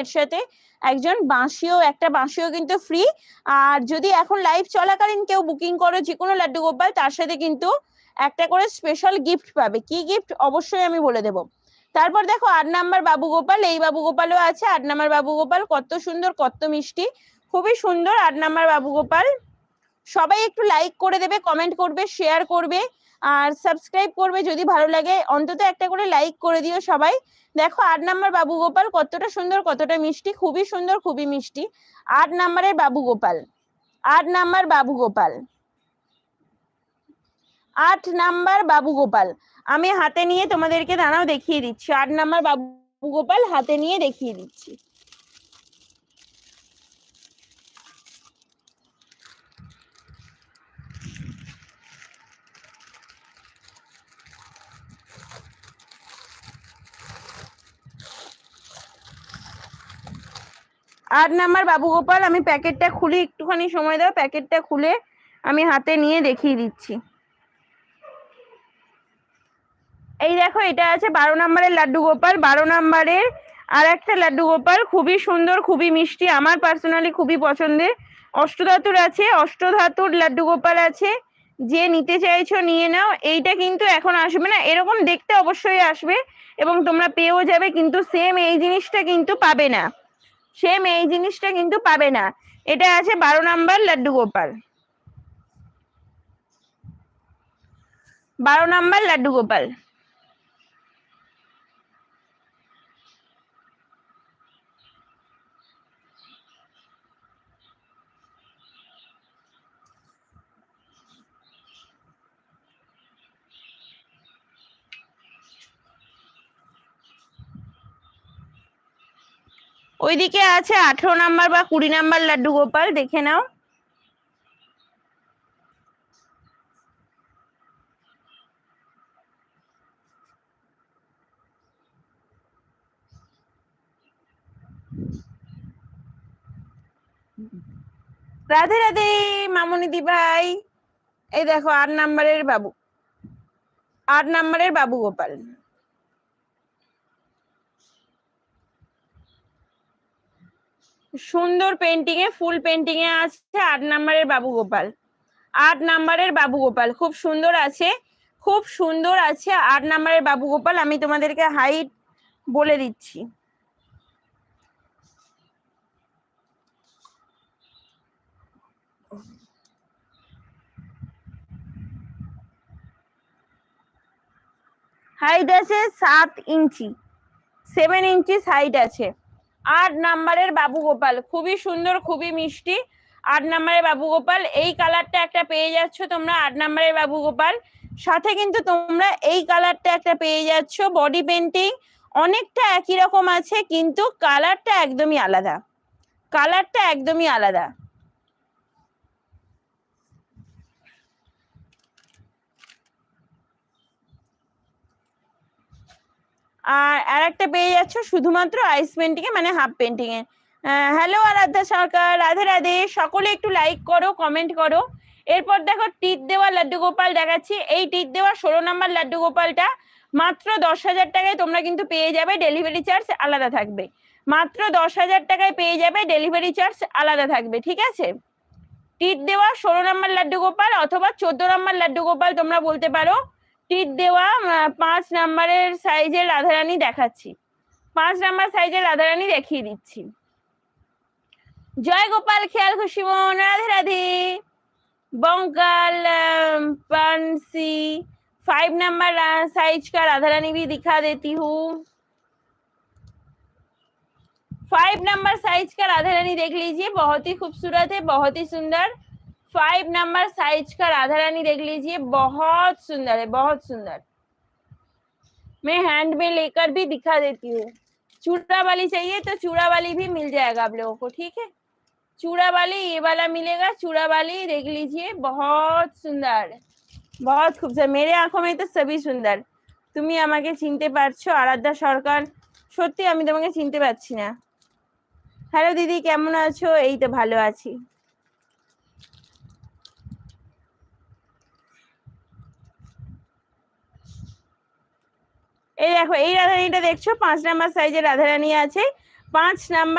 এর সাথে একজন বাঁশিও, একটা বাঁশিও কিন্তু ফ্রি আর যদি এখন লাইভ চলাকালীন কেউ বুকিং করো যে কোনো লাড্ডু গোপাল, তার সাথে কিন্তু একটা করে স্পেশাল গিফট পাবে। কি গিফট অবশ্যই আমি বলে দেব। তারপর দেখো, আট নাম্বার বাবু গোপাল। এই বাবু গোপালও আছে। আট নাম্বার বাবু গোপাল, কত সুন্দর, কত মিষ্টি। খুবই সুন্দর আট নাম্বার বাবু গোপাল। সবাই একটু লাইক করে দেবে কমেন্ট করবে শেয়ার করবে। আর সাবস্ক্রাইব করবে যদি ভালো লাগে। অন্তত একটা করে লাইক করে দিও সবাই। দেখো আট নাম্বার বাবু গোপাল, কতটা সুন্দর, কতটা মিষ্টি, খুবই সুন্দর, খুবই মিষ্টি। আট নাম্বারের বাবু গোপাল। আট নাম্বার বাবু গোপাল। আট নাম্বার বাবু গোপাল। আমি হাতে নিয়ে তোমাদেরকে দাঁড়াও দেখিয়ে দিচ্ছি। আট নাম্বার বাবু গোপাল, হাতে নিয়ে দেখিয়ে দিচ্ছি। আট নাম্বার বাবু গোপাল, আমি প্যাকেটটা খুলে, একটুখানি সময় দাও, প্যাকেটটা খুলে আমি হাতে নিয়ে দেখিয়ে দিচ্ছি। এই দেখো, এটা আছে বারো নাম্বারের লাড্ডু গোপাল, বারো নাম্বারের আর একটা লাড্ডু গোপাল, খুবই সুন্দর, খুবই মিষ্টি, আমার পার্সোনালি খুবই পছন্দের। অষ্টধাতুর আছে, অষ্টধাতুর লাড্ডু গোপাল আছে, যে নিতে চাইছো নিয়ে নাও, এইটা কিন্তু এখন আসবে না, এরকম দেখতে অবশ্যই আসবে, এবং তোমরা পেয়েও যাবে, কিন্তু সেম এই জিনিসটা কিন্তু পাবে না। সেম এই জিনিসটা কিন্তু পাবে না। এটা আছে বারো নাম্বার লাড্ডু গোপাল। বারো নাম্বার লাড্ডু গোপাল। ওইদিকে আছে আঠেরো নাম্বার বা কুড়ি নাম্বার লাড্ডু গোপাল, দেখে নাও। রাধে রাধে, মামনিদি ভাই। এই দেখো, আট নাম্বারের বাবু। আট নাম্বারের বাবু গোপাল। সুন্দর পেন্টিং এ ফুল পেন্টিং এ আছে আট নাম্বারের বাবু গোপাল। আট নাম্বারের বাবু গোপাল, খুব সুন্দর আছে, খুব সুন্দর আছে আট নাম্বারের বাবু গোপাল, আমি তোমাদেরকে হাইট বলে দিচ্ছি। হাইট আছে সাত ইঞ্চি সেভেন ইঞ্চি হাইট আছে। আট নাম্বারের বাবু গোপাল। খুবই সুন্দর, খুবই মিষ্টি। আট নাম্বারের বাবু গোপাল, এই কালারটা একটা পেয়ে যাচ্ছ তোমরা, আট নাম্বারের বাবু গোপাল। সাথে কিন্তু তোমরা এই কালারটা একটা পেয়ে যাচ্ছ বডি পেন্টিং অনেকটা একই রকম আছে, কিন্তু কালারটা একদমই আলাদা। কালারটা একদমই আলাদা। আর আর একটা পেয়ে যাচ্ছ শুধুমাত্র আইস পেন্টিং এ মানে হাফ পেন্টিং এ। হ্যালো আরাধ্যা সরকার, রাধে রাধে, সকলে একটু লাইক করো কমেন্ট করো। এরপর দেখো টিট দেওয়া লাড্ডু গোপাল দেখাচ্ছি। এই টিট দেওয়া ষোলো নম্বর লাড্ডু গোপালটা মাত্র দশ হাজার টাকায় তোমরা কিন্তু পেয়ে যাবে ডেলিভারি চার্জ আলাদা থাকবে। মাত্র দশ হাজার টাকায় পেয়ে যাবে ডেলিভারি চার্জ আলাদা থাকবে, ঠিক আছে? টিট দেওয়া ষোলো নম্বর লাড্ডু গোপাল অথবা চোদ্দ নম্বর লাড্ডু গোপাল তোমরা বলতে পারো। টিট দেওয়া আহ, পাঁচ নাম্বারের সাইজের রাধারানী দেখাচ্ছি পাঁচ নাম্বার সাইজের রাধারানী দেখিয়ে দিচ্ছি জয় গোপাল খেয়াল খুশি মন Radhe Radhe Bengal Pansi five number size का राधा रानी भी दिखा देती हूँ फाइव नंबर साइज का राधा रानी देख लीजिए बहुत ही खूबसूरत है बहुत ही सुंदर फाइव नंबर साइज का राधा रानी देख लीजिए बहुत सुंदर है बहुत सुंदर मैं हैंड में लेकर भी दिखा देती हूँ चूड़ा वाली चाहिए तो चूड़ा वाली भी मिल जाएगा आप लोगों को ठीक है चूड़ा वाली ये वाला मिलेगा चूड़ा वाली देख लीजिए बहुत सुंदर बहुत खूबसूरत मेरे आंखों में तो सभी सुंदर তুমি আমাকে চিনতে পারছো আরাধ্যা সরকার সত্যি আমি তোমাকে চিনতে পারছি না হ্যালো দিদি কেমন আছো এই তো ভালো আছি এই দেখো এই রাধারানীটা দেখছ? পাঁচ নাম্বার সাইজের রাধারানি আছে। পাঁচ নাম্বার